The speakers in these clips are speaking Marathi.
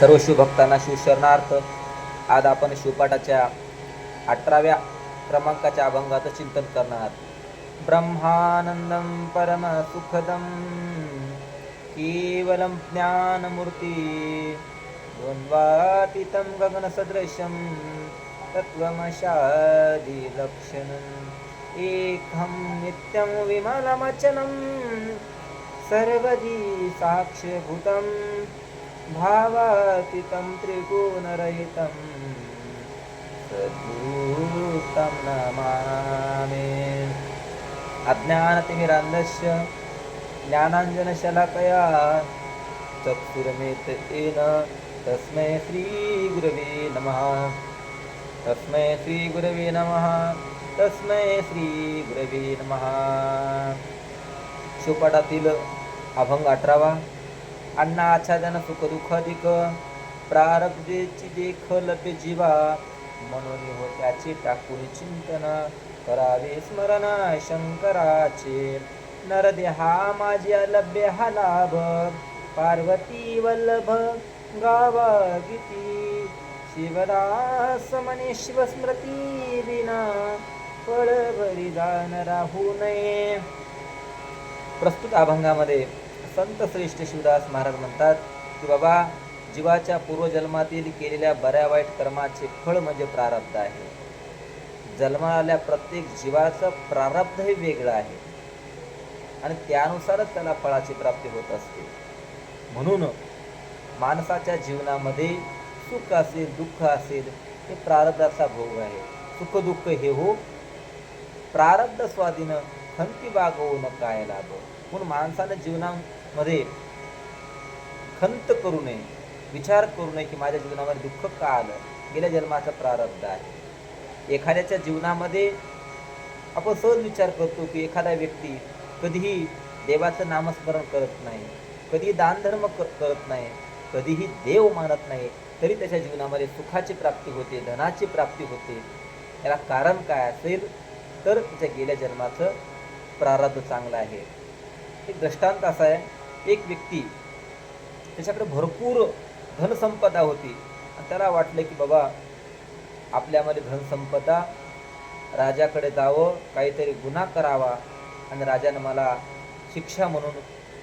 सर्व शिवभक्तांना शिवशरणार्थ आज आपण शिवपाठाच्या अठराव्या क्रमांकाच्या अभंगाचं चिंतन करणार. ब्रह्मानंदम ब्रह्मानंदं परमसुखदं केवलं ज्ञानमूर्ती द्वन्द्वातीतं गगनसदृशं तत्त्वमशादिलक्षणम् एकं नित्यं विमलमचनं सर्वदी साक्ष्यभूतं भावातीतं त्रिगुणरहितं सद्भूतं नमामि। अज्ञानतिमिरान्धस्य ज्ञानाञ्जनशलाकया चक्षुरमेतेन तस्मै श्रीगुरवे नमः। तस्मै श्रीगुरवे नमः। तस्मै श्रीगुरवे नमः। शिवपाठातील अभंग अठरावा। अण्णा आच्छादन सुख दुःख अधिक प्रारब्धेची देख लपे जीवा. म्हणून हो त्याचे टाकून चिंतन करावे स्मरण शंकराचे. नरदेहा माझी अलभ्य हा लाभ. पार्वती वल्लभ गावा गीती. शिवदास मने शिवस्मृती विना फळ बलिदान राहू नये. प्रस्तुत अभंगामध्ये संत श्रेष्ठ शिवदास महाराज म्हणतात की बाबा जीवाच्या पूर्वजन्मातील केलेल्या बऱ्या वाईट कर्माचे फळ म्हणजे प्रारब्ध आहे. जन्माला प्रत्येक जीवाचं प्रारब्ध हे वेगळं आहे. आणि त्यानुसारच त्याला फळाची प्राप्ती होत असते. म्हणून माणसाच्या जीवनामध्ये सुख असेल दुःख असेल हे प्रारब्धाचा भोग आहे. सुख दुःख हे हो प्रारब्ध स्वाधीन खंती बाग न काय लाभ म्हणून माणसानं मध्ये खंत करू नये विचार करू नये की माझ्या जीवनामध्ये दुःख का आलं? गेल्या जन्माचं प्रारब्ध आहे. एखाद्याच्या जीवनामध्ये आपण सहज विचार करतो की एखादा व्यक्ती कधीही देवाचं नामस्मरण करत नाही कधी दानधर्म करत नाही कधीही देव मानत नाही तरी त्याच्या जीवनामध्ये सुखाची प्राप्ती होते धनाची प्राप्ती होते. याला कारण काय असेल? तर त्याच्या गेल्या जन्माचं प्रारब्ध चांगलं आहे. एक दृष्टांत असा आहे. एक व्यक्ती त्याच्याकडे भरपूर धनसंपदा होती. आणि त्याला वाटलं की बाबा आपल्यामध्ये धनसंपदा राजाकडे जावं काहीतरी गुन्हा करावा आणि राजानं मला शिक्षा म्हणून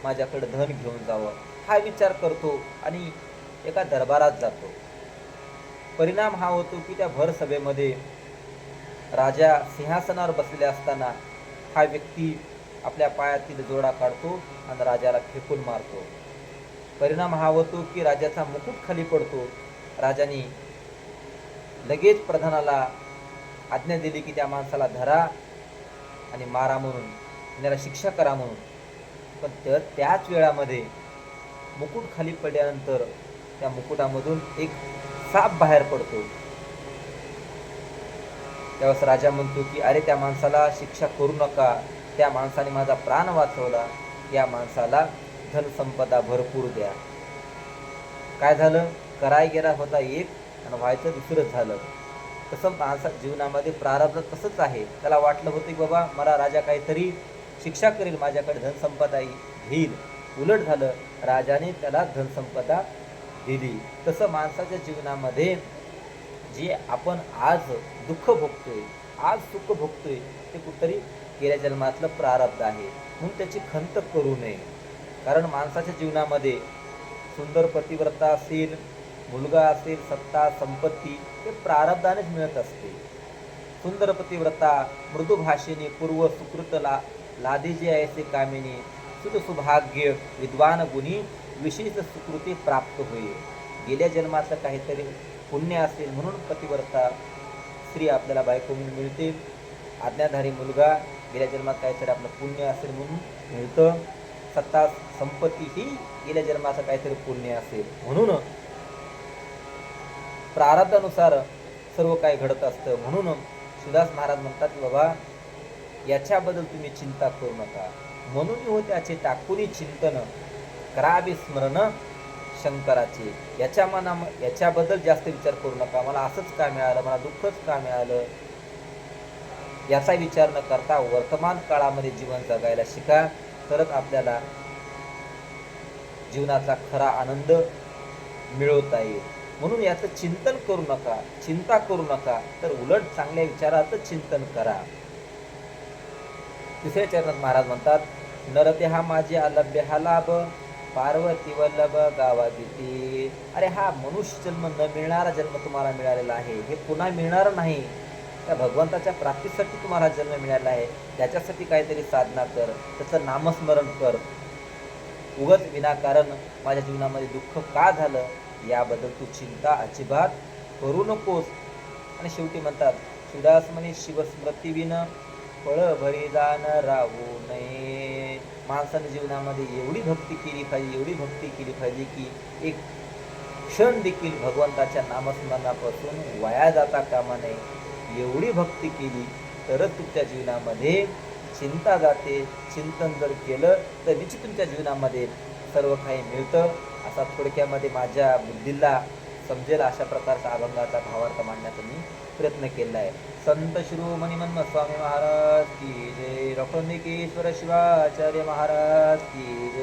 माझ्याकडे धन घेऊन जावं. हा विचार करतो आणि एका दरबारात जातो. परिणाम हा होतो की त्या भर सभेमध्ये राजा सिंहासनावर बसलेले असताना हा व्यक्ती आपल्या पायातील जोडा काढतो आणि राजाला फेकून मारतो. परिणाम हा होतो की राजाचा मुकुट खाली पडतो. राजाने लगेच प्रधानाला आज्ञा दिली की त्या माणसाला धरा आणि मारा म्हणून त्याला शिक्षा करा म्हणून. पण तर त्याच वेळामध्ये मुकुट खाली पडल्यानंतर त्या मुकुटामधून एक साप बाहेर पडतो. त्यावेळेस राजा म्हणतो की अरे त्या माणसाला शिक्षा करू नका. त्या माणसाने माझा प्राण वाचवला. या माणसाला धनसंपदा भरपूर द्या. काय झालं? कराय गेला होता एक आणि व्हायचं दुसरंच झालं. तसं माणसा जीवनामध्ये प्रारब्ध तसंच आहे. त्याला वाटलं होतं की बाबा मला राजा काहीतरी शिक्षा करेल माझ्याकडे धनसंपदा घेईल. उलट झालं. राजाने त्याला धनसंपदा दिली. तसं माणसाच्या जीवनामध्ये जे आपण आज दुःख भोगतोय आज सुख भोगतोय ते कुठतरी गेल्या जन्मातलं प्रारब्ध आहे. म्हणून त्याची खंत करू नये. कारण माणसाच्या जीवनामध्ये सुंदर पतिव्रता असेल मुलगा असेल सत्ता संपत्ती हे प्रारब्धानेच मिळत असते. सुंदर पतिव्रता मृदू भाषेने पूर्व सुकृतला लादीजी ऐसे कामिनी सुत सुभाग्य विद्वान गुणी विशेष सुकृती प्राप्त होईल गेल्या जन्माचं काहीतरी पुण्य असेल म्हणून पतिव्रता स्त्री आपल्याला बायको म्हणून मिळते. आज्ञाधारी मुलगा गेल्या जन्मात काहीतरी आपलं पुण्य असेल म्हणून मिळतं. सत्ता संपत्ती ही गेल्या जन्माचं काहीतरी पुण्य असेल म्हणून प्रारब्धानुसार सर्व काही घडत असतं म्हणून सुदास महाराज म्हणतात की बाबा याच्याबद्दल तुम्ही चिंता करू नका. म्हणून हो त्याचे टाकूनी चिंतन करावे स्मरण शंकराचे. याच्या मना याच्याबद्दल जास्त विचार करू नका. मला असंच का मिळालं? मला दुःखच का मिळालं? याचा विचार न करता वर्तमान काळामध्ये जीवन जगायला शिका. तरच आपल्याला जीवनाचा खरा आनंद मिळवता येईल. म्हणून याचं चिंतन करू नका. चिंता करू नका. तर उलट चांगल्या विचाराचं चिंतन करा. तिसऱ्या चरणात महाराज म्हणतात नरते हा माझे अलभ्य हा लाभ. पार्वती वल्लभ गावा दिती अरे हा मनुष्य जन्म न मिळणारा जन्म तुम्हाला मिळालेला आहे. हे पुन्हा मिळणार नाही. त्या भगवंताच्या प्राप्तीसाठी तुम्हाला जन्म मिळाला आहे. त्याच्यासाठी काहीतरी साधना कर. त्याचं नामस्मरण कर. उगत विनाकारण माझ्या जीवनामध्ये दुःख का झालं? याबद्दल तू चिंता अजिबात करू नकोस. आणि शेवटी म्हणतात शिवदास म्हणे शिवस्मृतीविन फळ भरी जाण राहू नये. माणसाने जीवनामध्ये एवढी भक्ती केली पाहिजे एवढी भक्ती केली पाहिजे की एक क्षण देखील भगवंताच्या नामस्मरणापासून वाया जाता कामा नये. एवढी भक्ती केली तरच तुमच्या जीवनामध्ये चिंता जाते. चिंतन जर केलं तर निश्चित तुमच्या जीवनामध्ये सर्व काही मिळतं. असा थोडक्यामध्ये माझ्या बुद्धीला समजेल अशा प्रकारचा अभंगाचा भावार्थ मांडण्याचा मी प्रयत्न केला आहे संत शिरोमणी मन्म स्वामी महाराज की जय. रखंडिकेश्वर शिवाचार्य महाराज की जय.